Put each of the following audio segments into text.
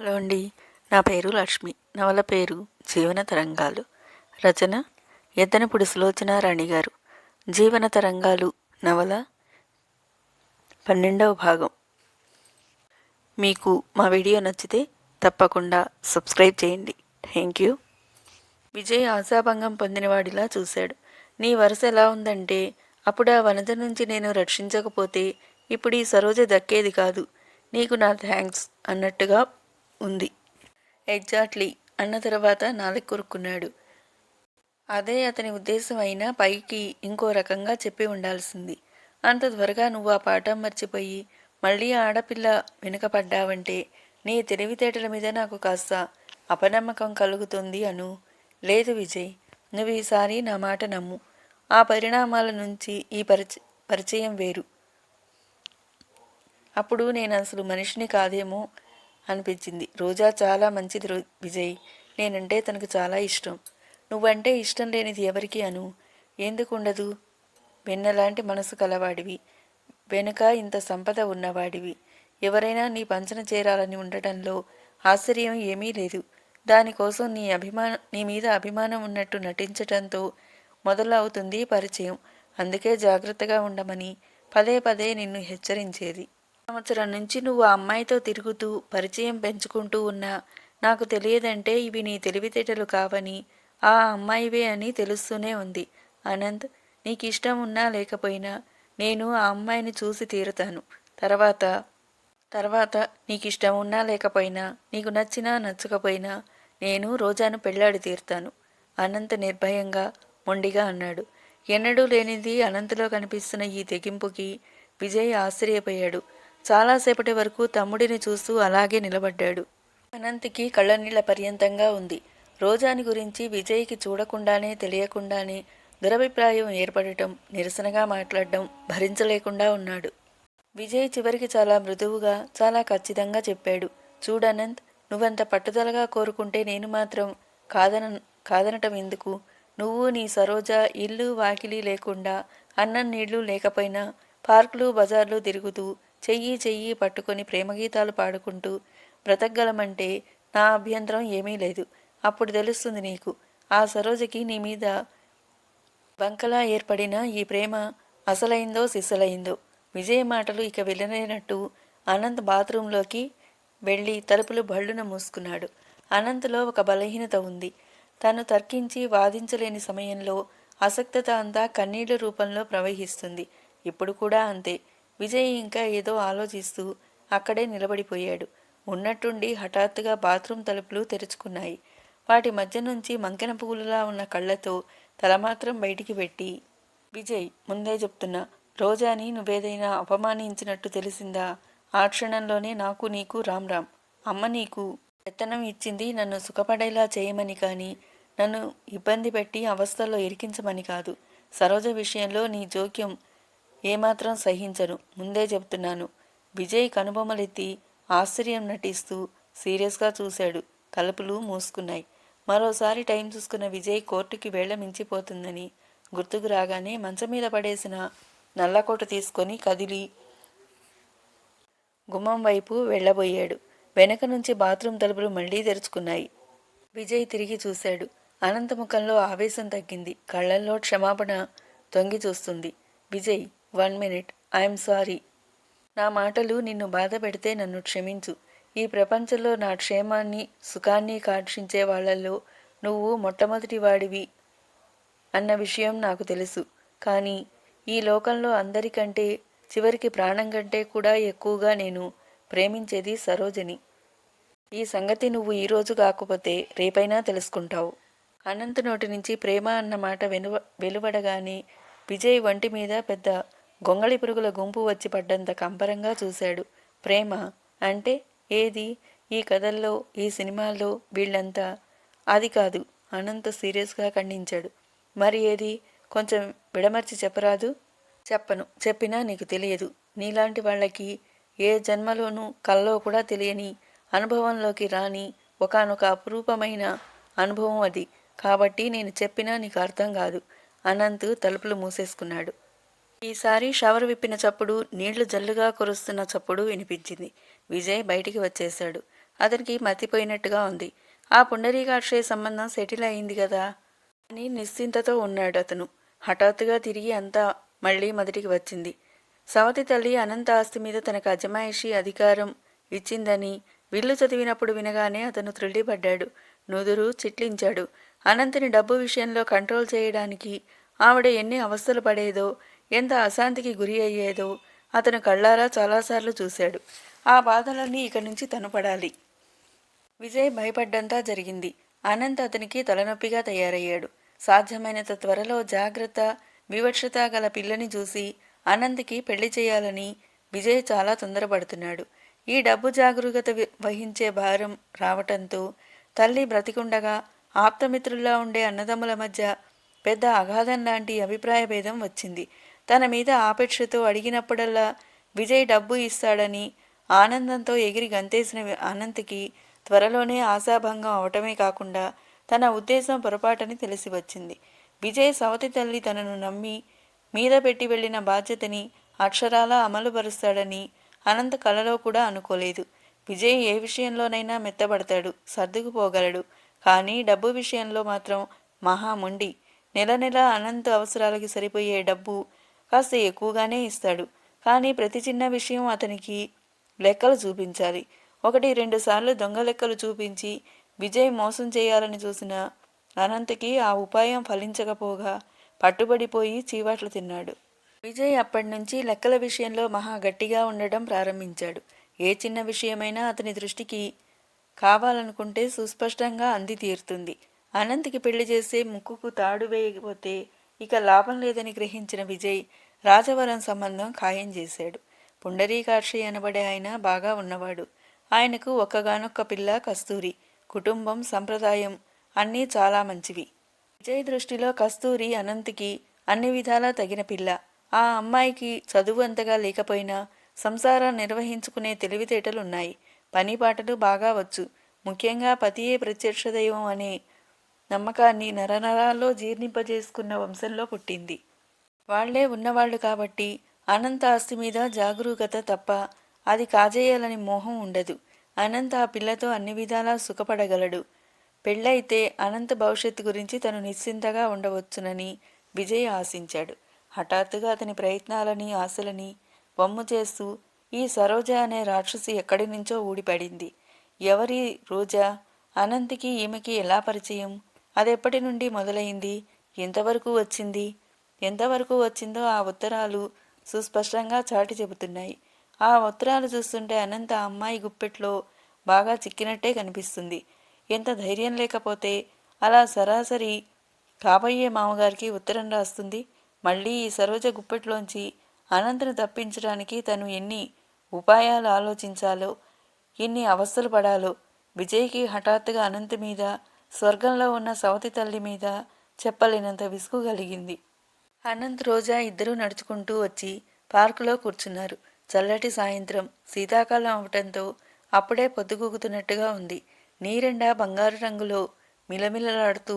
Hello అండి. నా పేరు లక్ష్మి. నవల పేరు జీవన తరంగాలు. రచన ఎద్దనపుడి సులోచన రాణి గారు. జీవన తరంగాలు నవల పన్నెండవ భాగం. మీకు మా వీడియో నచ్చితే తప్పకుండా సబ్స్క్రైబ్ చేయండి. Thank you. విజయ్ ఆశాభంగం పొందినవాడిలా చూశాడు. నీ వరుస ఎలా ఉందంటే అప్పుడు ఆ వనద నుంచి నేను రక్షించకపోతే ఇప్పుడు ఈ సరోజ దక్కేది కాదు. నీకు నా థ్యాంక్స్ అన్నట్టుగా ఉంది. ఎగ్జాక్ట్లీ అన్న తర్వాత నాలుగు కొరుక్కున్నాడు. అదే అతని ఉద్దేశం అయినా పైకి ఇంకో రకంగా చెప్పి ఉండాల్సింది. అంత త్వరగా నువ్వు ఆ పాఠం మర్చిపోయి మళ్ళీ ఆడపిల్ల వెనుకపడ్డావంటే నీ తెలివితేటల మీద నాకు కాస్త అపనమ్మకం కలుగుతుంది అను. లేదు విజయ్ నువ్వు ఈసారి నా మాట నమ్ము. ఆ పరిణామాల నుంచి ఈ పరిచ పరిచయం వేరు. అప్పుడు నేను అసలు మనిషిని కాదేమో అనిపించింది. రోజా చాలా మంచిది రో విజయ్. నేనంటే తనకు చాలా ఇష్టం. నువ్వంటే ఇష్టం లేనిది ఎవరికి అను. ఎందుకు ఉండదు వెన్నలాంటి మనసు కలవాడివి. వెనుక ఇంత సంపద ఉన్నవాడివి. ఎవరైనా నీ పంచన చేరాలని ఉండటంలో ఆశ్చర్యం ఏమీ లేదు. దానికోసం నీ అభిమాన నీ మీద అభిమానం ఉన్నట్టు నటించటంతో మొదలవుతుంది పరిచయం. అందుకే జాగ్రత్తగా ఉండమని పదే పదే నిన్ను హెచ్చరించేది. సంవత్సరం నుంచి నువ్వు ఆ అమ్మాయితో తిరుగుతూ పరిచయం పెంచుకుంటూ ఉన్నా నాకు తెలియదంటే ఇవి నీ తెలివితేటలు కావని ఆ అమ్మాయివే అని తెలుస్తూనే ఉంది. అనంత్ నీకు ఇష్టం ఉన్నా లేకపోయినా నేను ఆ అమ్మాయిని చూసి తీరుతాను. తర్వాత తర్వాత నీకు ఇష్టం ఉన్నా లేకపోయినా నీకు నచ్చినా నచ్చకపోయినా నేను రోజాను పెళ్ళాడి తీరుతాను. అనంత్ నిర్భయంగా మొండిగా అన్నాడు. ఎన్నడూ లేనిది అనంతలో కనిపిస్తున్న ఈ తెగింపుకి విజయ్ ఆశ్చర్యపోయాడు. చాలాసేపటి వరకు తమ్ముడిని చూస్తూ అలాగే నిలబడ్డాడు. అనంత్కి కళ్ళనీళ్ళ పర్యంతంగా ఉంది. రోజాని గురించి విజయ్కి చూడకుండానే తెలియకుండానే దురభిప్రాయం ఏర్పడటం నిరసనగా మాట్లాడడం భరించలేకుండా ఉన్నాడు. విజయ్ చివరికి చాలా మృదువుగా చాలా ఖచ్చితంగా చెప్పాడు. చూడనంత్ నువ్వంత పట్టుదలగా కోరుకుంటే నేను మాత్రం కాదన కాదనటం ఎందుకు? నువ్వు నీ సరోజ ఇల్లు వాకిలి లేకుండా అన్నం నీళ్ళు లేకపోయినా పార్కులు బజార్లు తిరుగుతూ చెయ్యి చెయ్యి పట్టుకొని ప్రేమగీతాలు పాడుకుంటూ బ్రతకగలమంటే నా అభ్యంతరం ఏమీ లేదు. అప్పుడు తెలుస్తుంది నీకు ఆ సరోజకి నీ మీద బంకలా ఏర్పడిన ఈ ప్రేమ అసలైందో సిసలైందో. విజయ మాటలు ఇక వెళ్ళలేనట్టు అనంత్ బాత్రూంలోకి వెళ్ళి తలుపులు బళ్ళున మూసుకున్నాడు. అనంత్లో ఒక బలహీనత ఉంది. తను తర్కించి వాదించలేని సమయంలో అసక్తత అంతా కన్నీళ్ళ రూపంలో ప్రవహిస్తుంది. ఇప్పుడు కూడా అంతే. విజయ్ ఇంకా ఏదో ఆలోచిస్తూ అక్కడే నిలబడిపోయాడు. ఉన్నట్టుండి హఠాత్తుగా బాత్రూమ్ తలుపులు తెరుచుకున్నాయి. వాటి మధ్య నుంచి మంకెన పువ్వులలా ఉన్న కళ్ళతో తల మాత్రం బయటికి పెట్టి విజయ్ ముందే చెప్తున్నా రోజాని నువ్వేదైనా అపమానించినట్టు తెలిసిందా? ఆ క్షణంలోనే నాకు నీకు రామ్ రామ్ అమ్మ నీకు పెత్తనం ఇచ్చింది నన్ను సుఖపడేలా చేయమని కానీ నన్ను ఇబ్బంది పెట్టి అవస్థల్లో ఇరికించమని కాదు. సరోజ విషయంలో నీ జోక్యం ఏమాత్రం సహించను. ముందే చెప్తున్నాను. విజయ్ కనుబొమ్మలెత్తి ఆశ్చర్యం నటిస్తూ సీరియస్గా చూశాడు. తలుపులు మూసుకున్నాయి. మరోసారి టైం చూసుకున్న విజయ్ కోర్టుకి వేళ్ళ మించిపోతుందని గుర్తుకు రాగానే మంచం మీద పడేసిన నల్లకోట తీసుకొని కదిలి గుమ్మం వైపు వెళ్ళబోయాడు. వెనక నుంచి బాత్రూమ్ తలుపులు మళ్ళీ తెరుచుకున్నాయి. విజయ్ తిరిగి చూశాడు. అనంత ముఖంలో ఆవేశం తగ్గింది. కళ్ళల్లో క్షమాపణ తొంగి చూస్తుంది. Vijay one minute. I'm sorry. నా మాటలు నిన్ను బాధ పెడితే నన్ను క్షమించు. ఈ ప్రపంచంలో నా క్షేమాన్ని సుఖాన్ని కాక్షించే వాళ్ళల్లో నువ్వు మొట్టమొదటి వాడివి అన్న విషయం నాకు తెలుసు. కానీ ఈ లోకంలో అందరికంటే చివరికి ప్రాణం కంటే కూడా ఎక్కువగా నేను ప్రేమించేది సరోజని. ఈ సంగతి నువ్వు ఈరోజు కాకపోతే రేపైనా తెలుసుకుంటావు. అనంత నోటి నుంచి ప్రేమ అన్న మాట వెనువ వెలువడగానే విజయ్ వంటి మీద పెద్ద గొంగళి పురుగుల గుంపు వచ్చి పడ్డంత కంపరంగా చూశాడు. ప్రేమ అంటే ఏది? ఈ కథల్లో ఈ సినిమాల్లో వీళ్ళంతా అది కాదు అనంత సీరియస్గా ఖండించాడు. మరి ఏది? కొంచెం విడమర్చి చెప్పరాదు? చెప్పను. చెప్పినా నీకు తెలియదు. నీలాంటి వాళ్ళకి ఏ జన్మలోనూ కల్లో కూడా తెలియని అనుభవంలోకి రాని ఒకనొక అపురూపమైన అనుభవం అది. కాబట్టి నేను చెప్పినా నీకు అర్థం కాదు. అనంత్ తలుపులు మూసేసుకున్నాడు. ఈసారి షవర్ విప్పిన చప్పుడు నీళ్ళు జల్లుగా కురుస్తున్న చప్పుడు వినిపించింది. విజయ్ బయటికి వచ్చేశాడు. అతనికి మతిపోయినట్టుగా ఉంది. ఆ పుండరీకాక్షయ సంబంధం సెటిల్ అయింది కదా? అని నిశ్చింతతో ఉన్నాడు అతను. హఠాత్తుగా తిరిగి అంతా మళ్ళీ మొదటికి వచ్చింది. సవతి తల్లి అనంత ఆస్తి మీద తనకు అజమాయిషి అధికారం ఇచ్చిందని విల్లు చదివినప్పుడు వినగానే అతను త్రుళ్ళిపడ్డాడు. నుదురు చిట్లించాడు. అనంతని డబ్బు విషయంలో కంట్రోల్ చేయడానికి ఆవిడ ఎన్ని అవస్థలు పడేదో ఎంత అశాంతికి గురి అయ్యేదో అతను కళ్ళారా చాలాసార్లు చూశాడు. ఆ బాధలన్నీ ఇక నుంచి తను పడాలి విజయ్ భయపడ్డంతా జరిగింది. అనంత్ అతనికి తలనొప్పిగా తయారయ్యాడు. సాధ్యమైనంత త్వరలో జాగ్రత్త వివక్షత గల పిల్లని చూసి అనంత్కి పెళ్ళి చేయాలని విజయ్ చాలా తొందరపడుతున్నాడు. ఈ డబ్బు జాగరూకత వహించే భారం రావటంతో తల్లి బ్రతికుండగా ఆప్తమిత్రుల్లా ఉండే అన్నదమ్ముల మధ్య పెద్ద అగాధం లాంటి అభిప్రాయ భేదం వచ్చింది. తన మీద ఆపేక్షతో అడిగినప్పుడల్లా విజయ్ డబ్బు ఇస్తాడని ఆనందంతో ఎగిరి గంతేసిన అనంత్కి త్వరలోనే ఆశాభంగం అవటమే కాకుండా తన ఉద్దేశం పొరపాటని తెలిసి వచ్చింది విజయ్ సవతి తల్లి తనను నమ్మి మీద పెట్టి వెళ్ళిన బాధ్యతని అక్షరాలా అమలుపరుస్తాడని అనంత కలలో కూడా అనుకోలేదు. విజయ్ ఏ విషయంలోనైనా మెత్తబడతాడు సర్దుకుపోగలడు. కానీ డబ్బు విషయంలో మాత్రం మహా ముండి. నెల నెల అనంత అవసరాలకి సరిపోయే డబ్బు కాస్త ఎక్కువగానే ఇస్తాడు. కానీ ప్రతి చిన్న విషయం అతనికి లెక్కలు చూపించాలి. ఒకటి రెండు సార్లు దొంగ లెక్కలు చూపించి విజయ్ మోసం చేయాలని చూసిన అనంతకి ఆ ఉపాయం ఫలించకపోగా పట్టుబడిపోయి చీవాట్లు తిన్నాడు. విజయ్ అప్పటి నుంచి లెక్కల విషయంలో మహా గట్టిగా ఉండడం ప్రారంభించాడు. ఏ చిన్న విషయమైనా అతని దృష్టికి కావాలనుకుంటే సుస్పష్టంగా అంది తీరుతుంది. అనంత్కి పెళ్ళి చేసే ముక్కుకు తాడు వేయకపోతే ఇక లాభం లేదని గ్రహించిన విజయ్ రాజవరం సంబంధం ఖాయం చేశాడు. పుండరీకాక్షి అనబడే ఆయన బాగా ఉన్నవాడు. ఆయనకు ఒక్కగానొక్క పిల్ల కస్తూరి. కుటుంబం సంప్రదాయం అన్నీ చాలా మంచివి. విజయ్ దృష్టిలో కస్తూరి అనంత్కి అన్ని విధాలా తగిన పిల్ల. ఆ అమ్మాయికి చదువు అంతగా లేకపోయినా సంసారం నిర్వహించుకునే తెలివితేటలున్నాయి. పని పాటలు బాగా వచ్చు. ముఖ్యంగా పతియే ప్రత్యక్ష దైవం అనే నమ్మకాన్ని నరనరాల్లో జీర్ణింపజేసుకున్న వంశంలో పుట్టింది. వాళ్ళే ఉన్నవాళ్ళు కాబట్టి అనంత ఆస్తి మీద జాగరూకత తప్ప అది కాజేయాలని మోహం ఉండదు. అనంత ఆ పిల్లతో అన్ని విధాలా సుఖపడగలడు. పెళ్ళైతే అనంత భవిష్యత్తు గురించి తను నిశ్చింతగా ఉండవచ్చునని విజయ్ ఆశించాడు. హఠాత్తుగా అతని ప్రయత్నాలని ఆశలని వమ్ము చేస్తూ ఈ సరోజ అనే రాక్షసి ఎక్కడి నుంచో ఊడిపడింది. ఎవరి రోజా? అనంత్కి ఈమెకి ఎలా పరిచయం? అదెప్పటి నుండి మొదలైంది? ఎంతవరకు వచ్చింది? ఎంతవరకు వచ్చిందో ఆ ఉత్తరాలు సుస్పష్టంగా చాటి చెబుతున్నాయి. ఆ ఉత్తరాలు చూస్తుంటే అనంత అమ్మాయి గుప్పెట్లో బాగా చిక్కినట్టే కనిపిస్తుంది. ఎంత ధైర్యం లేకపోతే అలా సరాసరి కాబోయే మామగారికి ఉత్తరం రాస్తుంది. మళ్ళీ ఈ సరోజ గుప్పెట్లోంచి అనంతను తప్పించడానికి తను ఎన్ని ఉపాయాలు ఆలోచించాలో ఎన్ని అవస్థలు పడాలో విజయ్కి హఠాత్తుగా అనంత్ మీద స్వర్గంలో ఉన్న సవతి తల్లి మీద చెప్పలేనంత విసుగు కలిగింది. అనంత్ రోజా ఇద్దరూ నడుచుకుంటూ వచ్చి పార్కులో కూర్చున్నారు. చల్లటి సాయంత్రం శీతాకాలం అవటంతో అప్పుడే పొద్దుగూకుతున్నట్టుగా ఉంది. నీరెండా బంగారు రంగులో మిలమిలలాడుతూ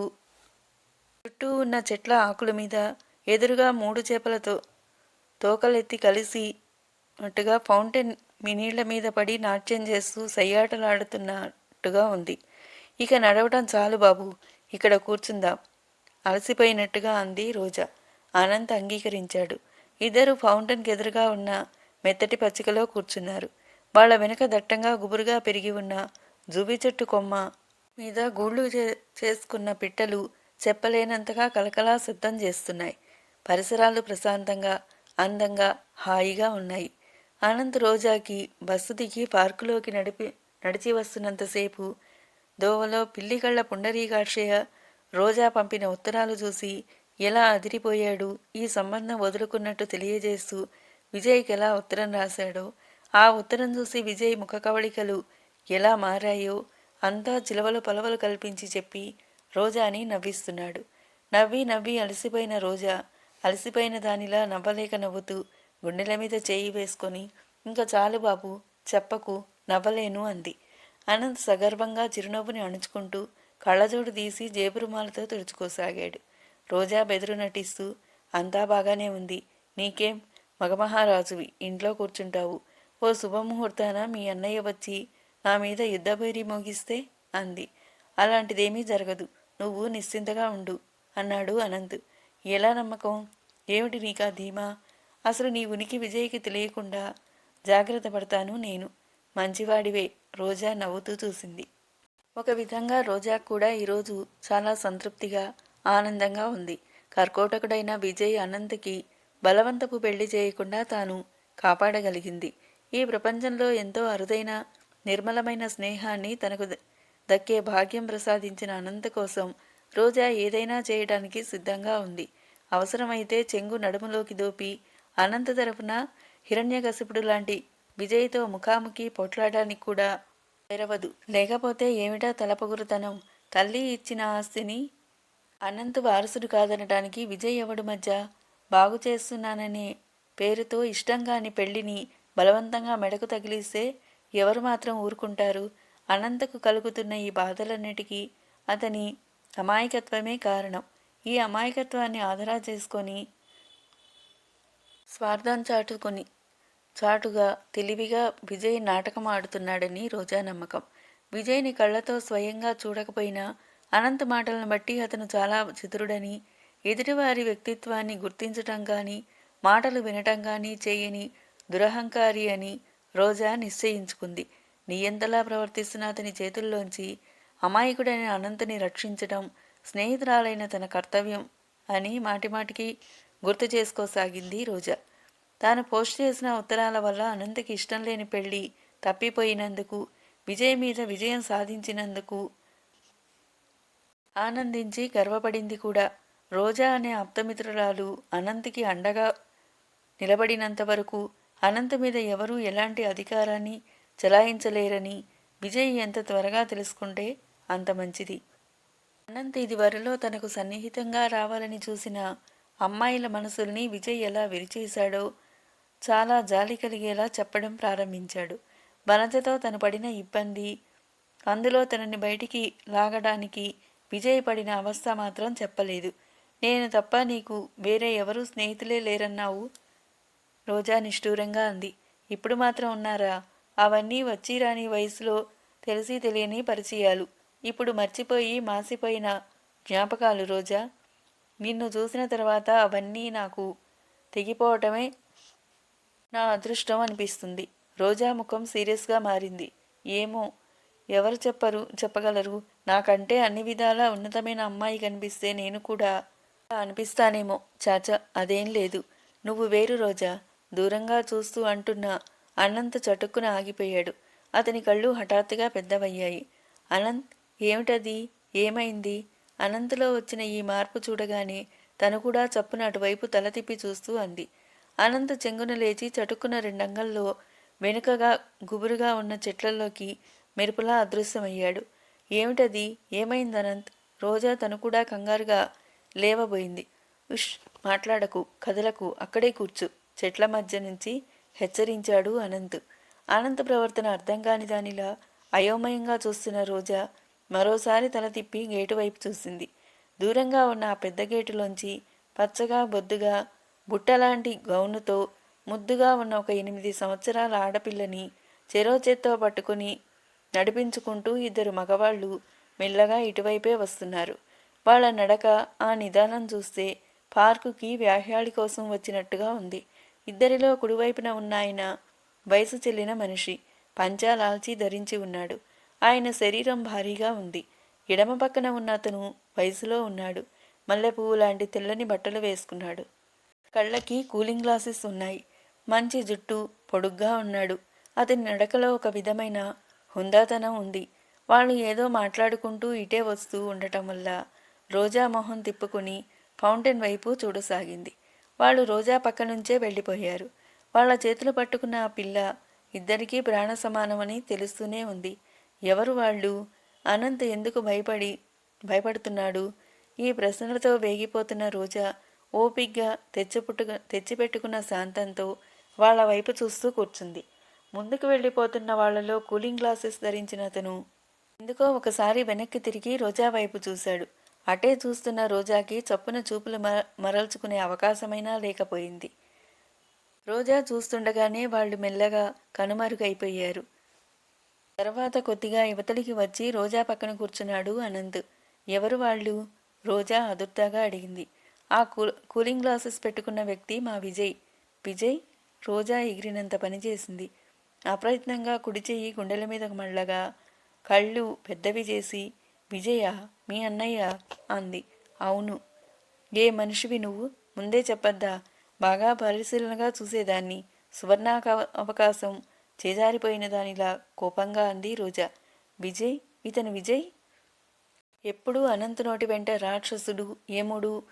చుట్టూ ఉన్న చెట్ల ఆకుల మీద ఎదురుగా మూడు చేపలతో తోకలెత్తి కలిసి అట్టుగా ఫౌంటైన్ మీ నీళ్ళ మీద పడి నాట్యం చేస్తూ సయ్యాటలాడుతున్నట్టుగా ఉంది. ఇక నడవటం చాలు బాబు. ఇక్కడ కూర్చుందాం. అలసిపోయినట్టుగా అంది రోజా. అనంత్ అంగీకరించాడు. ఇద్దరు ఫౌంటైన్కి ఎదురుగా ఉన్న మెత్తటి పచ్చికలో కూర్చున్నారు. వాళ్ళ వెనుక దట్టంగా గుబురుగా పెరిగి ఉన్న జుబి చెట్టు కొమ్మ మీద గూళ్ళు చే- చేసుకున్న పిట్టలు చెప్పలేనంతగా కలకలా శబ్దం చేస్తున్నాయి. పరిసరాలు ప్రశాంతంగా అందంగా హాయిగా ఉన్నాయి. అనంత్ రోజాకి బస్సు దిగి పార్కులోకి నడిపి నడిచి వస్తున్నంతసేపు దోవలో పిల్లికళ్ళ పుండరీకాక్షయ్య రోజా పంపిన ఉత్తరాలు చూసి ఎలా అదిరిపోయాడు ఈ సంబంధం వదులుకున్నట్టు తెలియజేస్తూ విజయ్కి ఎలా ఉత్తరం రాశాడో ఆ ఉత్తరం చూసి విజయ్ ముఖ కవళికలు ఎలా మారాయో అంతా చిలవలు పలవలు కల్పించి చెప్పి రోజాని నవ్విస్తున్నాడు. నవ్వి నవ్వి అలసిపోయిన రోజా అలసిపోయిన దానిలా నవ్వలేక నవ్వుతూ గుండెల మీద చేయి వేసుకొని ఇంకా చాలు బాబు చెప్పకు నవ్వలేను అంది. అనంత్ సగర్భంగా చిరునవ్వుని అణుచుకుంటూ కళ్ళజోడు తీసి జేబురుమాలతో తుడుచుకోసాగాడు. రోజా బెదురు నటిస్తూ అంతా బాగానే ఉంది. నీకేం? మగమహారాజువి ఇంట్లో కూర్చుంటావు. ఓ శుభముహూర్తాన మీ అన్నయ్య వచ్చి నా మీద యుద్ధభైరి మోగిస్తే? అంది. అలాంటిదేమీ జరగదు. నువ్వు నిశ్చింతగా ఉండు అన్నాడు అనంత్. ఎలా నమ్మకం? ఏమిటి నీకా ధీమా? అసలు నీ ఉనికి విజయ్కి తెలియకుండా జాగ్రత్త పడతాను నేను. మంచివాడివే. రోజా నవ్వుతూ చూసింది. ఒక విధంగా రోజా కూడా ఈరోజు చాలా సంతృప్తిగా ఆనందంగా ఉంది. కర్కోటకుడైన విజయ్ అనంత్కి బలవంతపు పెళ్ళి చేయకుండా తాను కాపాడగలిగింది. ఈ ప్రపంచంలో ఎంతో అరుదైన నిర్మలమైన స్నేహాన్ని తనకు ద- దక్కే భాగ్యం ప్రసాదించిన అనంత కోసం రోజా ఏదైనా చేయడానికి సిద్ధంగా ఉంది. అవసరమైతే చెంగు నడుములోకి దోపి అనంత తరపున హిరణ్యకశిపుడు లాంటి విజయ్తో ముఖాముఖి పోట్లాడడానికి కూడా తెరవదు. లేకపోతే ఏమిటా తలపగురుతనం? తల్లి ఇచ్చిన ఆస్తిని అనంత్ వారసుడు కాదనడానికి విజయ్ ఎవడు మధ్య? బాగు చేస్తున్నాననే పేరుతో ఇష్టంగాని పెళ్ళిని బలవంతంగా మెడకు తగిలిస్తే ఎవరు మాత్రం ఊరుకుంటారు? అనంతకు కలుగుతున్న ఈ బాధలన్నిటికీ అతని అమాయకత్వమే కారణం. ఈ అమాయకత్వాన్ని ఆదరా చేసుకొని స్వార్థం చాటుకొని చాటుగా తెలివిగా విజయ్ నాటకం ఆడుతున్నాడని రోజా నమ్మకం. విజయ్ని కళ్ళతో స్వయంగా చూడకపోయినా అనంత మాటలను బట్టి అతను చాలా చితురుడని ఎదుటివారి వ్యక్తిత్వాన్ని గుర్తించటం కానీ మాటలు వినటం కానీ చేయని దురహంకారి అని రోజా నిశ్చయించుకుంది. నియంతలా ప్రవర్తిస్తున్న అతని చేతుల్లోంచి అమాయకుడైన అనంతని రక్షించటం స్నేహితురాలైన తన కర్తవ్యం అని మాటిమాటికి గుర్తు చేసుకోసాగింది రోజా. తాను పోస్ట్ చేసిన ఉత్తరాల వల్ల అనంతకి ఇష్టం లేని పెళ్ళి తప్పిపోయినందుకు విజయ్ మీద విజయం సాధించినందుకు ఆనందించి గర్వపడింది కూడా. రోజా అనే ఆప్తమిత్రురాలు అనంత్కి అండగా నిలబడినంత వరకు అనంత్ మీద ఎవరూ ఎలాంటి అధికారాన్ని చెలాయించలేరని విజయ్ ఎంత త్వరగా తెలుసుకుంటే అంత మంచిది. అనంత్ ఇది వరలో తనకు సన్నిహితంగా రావాలని చూసిన అమ్మాయిల మనసుల్ని విజయ్ ఎలా విరిచేశాడో చాలా జాలి కలిగేలా చెప్పడం ప్రారంభించాడు. వనజతో తను పడిన ఇబ్బంది అందులో తనని బయటికి లాగడానికి విజయ్ పడిన అవస్థ మాత్రం చెప్పలేదు. నేను తప్ప నీకు వేరే ఎవరూ స్నేహితులే లేరన్నావు? రోజా నిష్ఠూరంగా అంది. ఇప్పుడు మాత్రం ఉన్నారా? అవన్నీ వచ్చి రాని వయసులో తెలిసి తెలియని పరిచయాలు. ఇప్పుడు మర్చిపోయి మాసిపోయిన జ్ఞాపకాలు రోజా. నిన్ను చూసిన తర్వాత అవన్నీ నాకు తెగిపోవటమే నా అదృష్టం అనిపిస్తుంది. రోజా ముఖం సీరియస్గా మారింది. ఏమో ఎవరు చెప్పరు చెప్పగలరు. నాకంటే అన్ని విధాలా ఉన్నతమైన అమ్మాయి కనిపిస్తే నేను కూడా అనిపిస్తానేమో. చాచా అదేం లేదు. నువ్వు వేరు రోజా. దూరంగా చూస్తూ అంటున్నా అనంత్ చటుక్కున ఆగిపోయాడు. అతని కళ్ళు హఠాత్తుగా పెద్దవయ్యాయి. అనంత్ ఏమిటది? ఏమైంది? అనంత్లో వచ్చిన ఈ మార్పు చూడగానే తను కూడా చప్పున అటువైపు తల తిప్పి చూస్తూ అంది. అనంత్ చెంగున లేచి చటుక్కున రెండంగల్లో వెనుకగా గుబురుగా ఉన్న చెట్లలోకి మెరుపులా అదృశ్యమయ్యాడు. ఏమిటది? ఏమైంది అనంత్? రోజా తను కూడా కంగారుగా లేవబోయింది. ఉష్ మాట్లాడకు కదలకు అక్కడే కూర్చు. చెట్ల మధ్య నుంచి హెచ్చరించాడు అనంత్. అనంత్ ప్రవర్తన అర్థం కాని దానిలా అయోమయంగా చూస్తున్న రోజా మరోసారి తల తిప్పి గేటు వైపు చూసింది. దూరంగా ఉన్న ఆ పెద్ద గేటులోంచి పచ్చగా బొద్దుగా బుట్టలాంటి గౌనుతో ముద్దుగా ఉన్న ఒక ఎనిమిది సంవత్సరాల ఆడపిల్లని చెరో చేత్తో పట్టుకుని నడిపించుకుంటూ ఇద్దరు మగవాళ్ళు మెల్లగా ఇటువైపే వస్తున్నారు. వాళ్ళ నడక ఆ నిదానం చూస్తే పార్కుకి వ్యాహ్యాళి కోసం వచ్చినట్టుగా ఉంది. ఇద్దరిలో కుడివైపున ఉన్న ఆయన వయసు చెల్లిన మనిషి పంచాలాల్చి ధరించి ఉన్నాడు. ఆయన శరీరం భారీగా ఉంది. ఎడమ పక్కన ఉన్న అతను వయసులో ఉన్నాడు. మల్లెపువ్వు లాంటి తెల్లని బట్టలు వేసుకున్నాడు. కళ్ళకి కూలింగ్ గ్లాసెస్ ఉన్నాయి. మంచి జుట్టు పొడుగ్గా ఉన్నాడు. అతని నడకలో ఒక విధమైన హుందాతనం ఉంది. వాళ్ళు ఏదో మాట్లాడుకుంటూ ఇటే వస్తూ ఉండటం వల్ల రోజా మొహం తిప్పుకుని ఫౌంటైన్ వైపు చూడసాగింది. వాళ్ళు రోజా పక్క నుంచే వెళ్ళిపోయారు. వాళ్ళ చేతులు పట్టుకున్న ఆ పిల్ల ఇద్దరికీ ప్రాణ సమానమని తెలుస్తూనే ఉంది. ఎవరు వాళ్ళు? అనంత్ ఎందుకు భయపడి భయపడుతున్నాడు? ఈ ప్రశ్నలతో వేగిపోతున్న రోజా ఓపిగ్గా తెచ్చిపుట్టుకు తెచ్చిపెట్టుకున్న శాంతంతో వాళ్ళ వైపు చూస్తూ కూర్చుంది. ముందుకు వెళ్ళిపోతున్న వాళ్ళలో కూలింగ్ గ్లాసెస్ ధరించిన అతను ఎందుకో ఒకసారి వెనక్కి తిరిగి రోజా వైపు చూశాడు. అటే చూస్తున్న రోజాకి చప్పున చూపులు మ మరల్చుకునే అవకాశమైనా లేకపోయింది. రోజా చూస్తుండగానే వాళ్ళు మెల్లగా కనుమరుగైపోయారు. తర్వాత కొద్దిగా యువతలికి వచ్చి రోజా పక్కన కూర్చున్నాడు అనంత్. ఎవరు వాళ్ళు? రోజా అదుర్తాగా అడిగింది. ఆ కూలింగ్ గ్లాసెస్ పెట్టుకున్న వ్యక్తి మా విజయ్. విజయ్ రోజా ఎగిరినంత పనిచేసింది అప్రయత్నంగా కుడి చెయ్యి గుండెల మీద మళ్ళగా కళ్ళు పెద్దవి చేసి విజయ మీ అన్నయ్య అంది. అవును. ఏ మనిషివి నువ్వు? ముందే చెప్పద్దా? బాగా పరిశీలనగా చూసేదాన్ని. సువర్ణాక అవకాశం చేజారిపోయిన దానిలా కోపంగా అంది రోజా. విజయ్? ఇతను విజయ్? ఎప్పుడూ అనంత నోటి వెంట రాక్షసుడు ఏముడు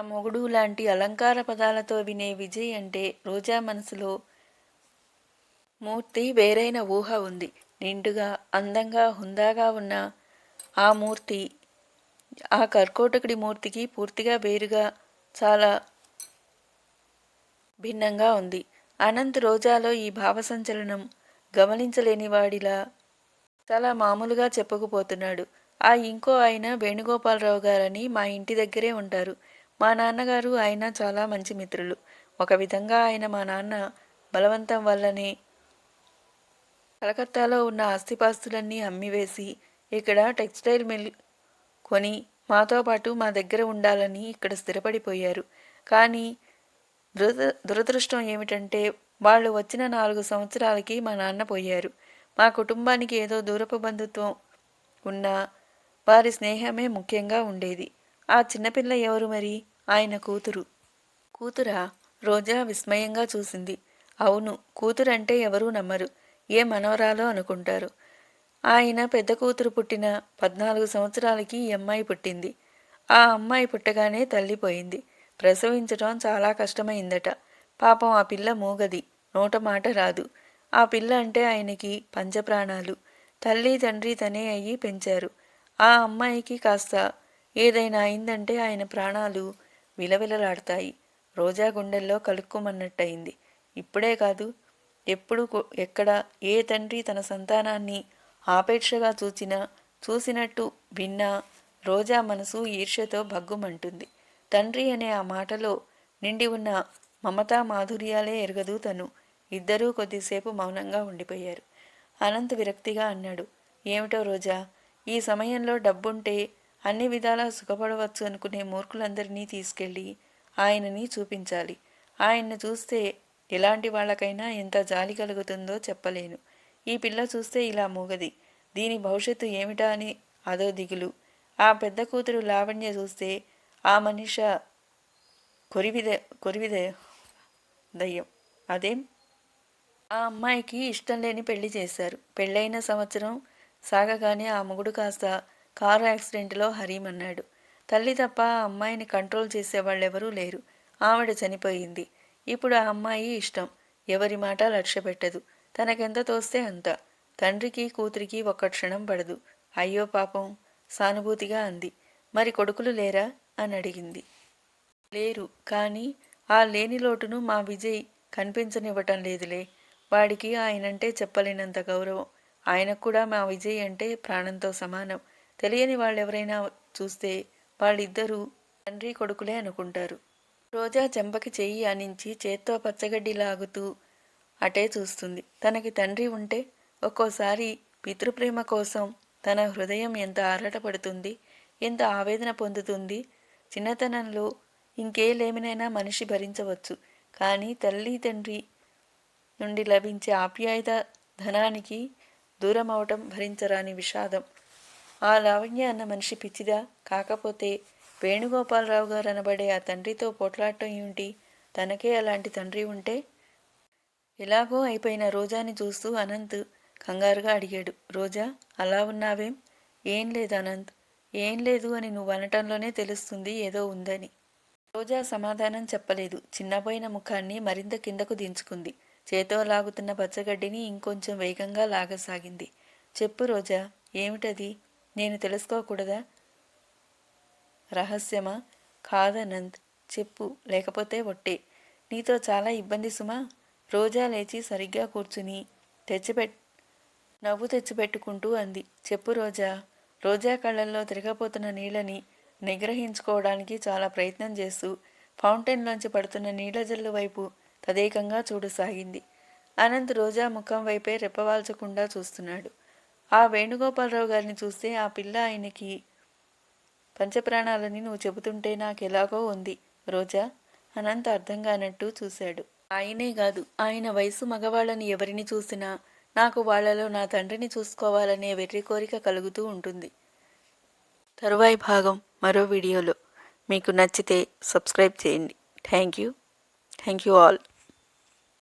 మొగుడు లాంటి అలంకార పదాలతో వినే విజయ్ అంటే రోజా మనసులో మూర్తి వేరైన ఊహ ఉంది. నిండుగా అందంగా హుందాగా ఉన్న ఆ మూర్తి ఆ కర్కోటకుడి మూర్తికి పూర్తిగా వేరుగా చాలా భిన్నంగా ఉంది. అనంత్ రోజాలో ఈ భావ సంచలనం గమనించలేని వాడిలా చాలా మామూలుగా చెప్పుకుపోతున్నాడు. ఆ ఇంకో ఆయన వేణుగోపాలరావు గారని మా ఇంటి దగ్గరే ఉంటారు. మా నాన్నగారు ఆయన చాలా మంచి మిత్రులు. ఒక విధంగా ఆయన మా నాన్న బలవంతం వల్లనే కలకత్తాలో ఉన్న ఆస్తిపాస్తులన్నీ అమ్మివేసి ఇక్కడ టెక్స్టైల్ మిల్ కొని మాతో పాటు మా దగ్గర ఉండాలని ఇక్కడ స్థిరపడిపోయారు. కానీ దురద దురదృష్టం ఏమిటంటే వాళ్ళు వచ్చిన నాలుగు సంవత్సరాలకి మా నాన్న పోయారు. మా కుటుంబానికి ఏదో దూరపు బంధుత్వం ఉన్నా వారి స్నేహమే ముఖ్యంగా ఉండేది. ఆ చిన్నపిల్ల ఎవరు మరి? ఆయన కూతురు. కూతురా? రోజా విస్మయంగా చూసింది. అవును కూతురంటే ఎవరూ నమ్మరు. ఏ మనవరాలో అనుకుంటారు. ఆయన పెద్ద కూతురు పుట్టిన పద్నాలుగు సంవత్సరాలకి ఈ అమ్మాయి పుట్టింది. ఆ అమ్మాయి పుట్టగానే తల్లిపోయింది ప్రసవించడం చాలా కష్టమైందట. పాపం ఆ పిల్ల మూగది. నోట మాట రాదు. ఆ పిల్ల అంటే ఆయనకి పంచప్రాణాలు. తల్లి తండ్రి తనే అయ్యి పెంచారు. ఆ అమ్మాయికి కాస్త ఏదైనా అయిందంటే ఆయన ప్రాణాలు విలవిలలాడతాయి. రోజా గుండెల్లో కలుక్కుమన్నట్టయింది. ఇప్పుడే కాదు ఎప్పుడు ఎక్కడ ఏ తండ్రి తన సంతానాన్ని ఆపేక్షగా చూచినా చూసినట్టు విన్నా రోజా మనసు ఈర్ష్యతో భగ్గుమంటుంది. తండ్రి అనే ఆ మాటలో నిండి ఉన్న మమతా మాధుర్యాలే ఎరగదు తను. ఇద్దరూ కొద్దిసేపు మౌనంగా ఉండిపోయారు. అనంత్ విరక్తిగా అన్నాడు ఏమిటో రోజా ఈ సమయంలో డబ్బుంటే అన్ని విధాలా సుఖపడవచ్చు అనుకునే మూర్ఖులందరినీ తీసుకెళ్ళి ఆయనని చూపించాలి. ఆయన్ను చూస్తే ఎలాంటి వాళ్ళకైనా ఎంత జాలి కలుగుతుందో చెప్పలేను. ఈ పిల్ల చూస్తే ఇలా మూగది. దీని భవిష్యత్తు ఏమిటా అని అదో దిగులు. ఆ పెద్ద కూతురు లావణ్య చూస్తే ఆ మనిష కొరివిద కొరివిద దయ్యం. అదేం? ఆ అమ్మాయికి ఇష్టం లేని పెళ్ళి చేశారు. పెళ్ళైన సంవత్సరం సాగగానే ఆ మొగుడు కాస్త కారు యాక్సిడెంట్లో హరీం అన్నాడు. తల్లి తప్ప ఆ అమ్మాయిని కంట్రోల్ చేసేవాళ్ళెవరూ లేరు. ఆవిడ చనిపోయింది. ఇప్పుడు ఆ అమ్మాయి ఇష్టం. ఎవరి మాట లక్ష్య పెట్టదు. తనకెంత తోస్తే అంత. తండ్రికి కూతురికి ఒక్క క్షణం పడదు. అయ్యో పాపం. సానుభూతిగా అంది. మరి కొడుకులు లేరా? అని అడిగింది. లేరు. కానీ ఆ లేని లోటును మా విజయ్ కనిపించనివ్వటం లేదులే. వాడికి ఆయనంటే చెప్పలేనంత గౌరవం. ఆయనకు కూడా మా విజయ్ అంటే ప్రాణంతో సమానం. తెలియని వాళ్ళెవరైనా చూస్తే వాళ్ళిద్దరూ తండ్రి కొడుకులే అనుకుంటారు. రోజా చెంపకి చెయ్యి ఆనించి చేత్తో పచ్చగడ్డి లాగుతూ అటే చూస్తుంది. తనకి తండ్రి ఉంటే ఒక్కోసారి పితృప్రేమ కోసం తన హృదయం ఎంత ఆరాటపడుతుంది ఎంత ఆవేదన పొందుతుంది చిన్నతనంలో ఇంకే లేమినైనా మనిషి భరించవచ్చు. కానీ తల్లి తండ్రి నుండి లభించే ఆప్యాయత ధనానికి దూరం అవటం భరించరాని విషాదం. ఆ లావణ్య అన్న మనిషి పిచ్చిదా? కాకపోతే వేణుగోపాలరావు గారు అనబడే ఆ తండ్రితో పోట్లాడటం ఏమిటి తనకే అలాంటి తండ్రి ఉంటే? ఎలాగో అయిపోయిన రోజాని చూస్తూ అనంత్ కంగారుగా అడిగాడు. రోజా అలా ఉన్నావేం? ఏం లేదు అనంత్. ఏం లేదు అని నువ్వు అనటంలోనే తెలుస్తుంది ఏదో ఉందని. రోజా సమాధానం చెప్పలేదు. చిన్నపోయిన ముఖాన్ని మరింత కిందకు దించుకుంది. చేతో లాగుతున్న పచ్చగడ్డిని ఇంకొంచెం వేగంగా లాగసాగింది. చెప్పు రోజా ఏమిటది? నేను తెలుసుకోకూడదా? రహస్యమా? కాదనంత్ చెప్పు. లేకపోతే ఒట్టే. నీతో చాలా ఇబ్బంది సుమా. రోజా లేచి సరిగ్గా కూర్చుని తెచ్చిపెట్ నవ్వు తెచ్చిపెట్టుకుంటూ అంది. చెప్పు రోజా. రోజా కళ్ళల్లో తిరగపోతున్న నీళ్ళని నిగ్రహించుకోవడానికి చాలా ప్రయత్నం చేస్తూ ఫౌంటైన్లోంచి పడుతున్న నీళ్ళ జల్లు వైపు తదేకంగా చూడసాగింది. అనంత్ రోజా ముఖం వైపే రెప్పవాల్చకుండా చూస్తున్నాడు. ఆ వేణుగోపాలరావు గారిని చూస్తే ఆ పిల్ల ఆయనకి పంచప్రాణాలని నువ్వు చెబుతుంటే నాకెలాగో ఉంది రోజా అనంత అర్థం కానట్టు చూశాడు. ఆయనే కాదు ఆయన వయసు మగవాళ్ళని ఎవరిని చూసినా నాకు వాళ్ళలో నా తండ్రిని చూసుకోవాలనే వెర్రి కోరిక కలుగుతూ ఉంటుంది. తరువాయి భాగం మరో వీడియోలో. మీకు నచ్చితే సబ్స్క్రైబ్ చేయండి. Thank you. Thank you all.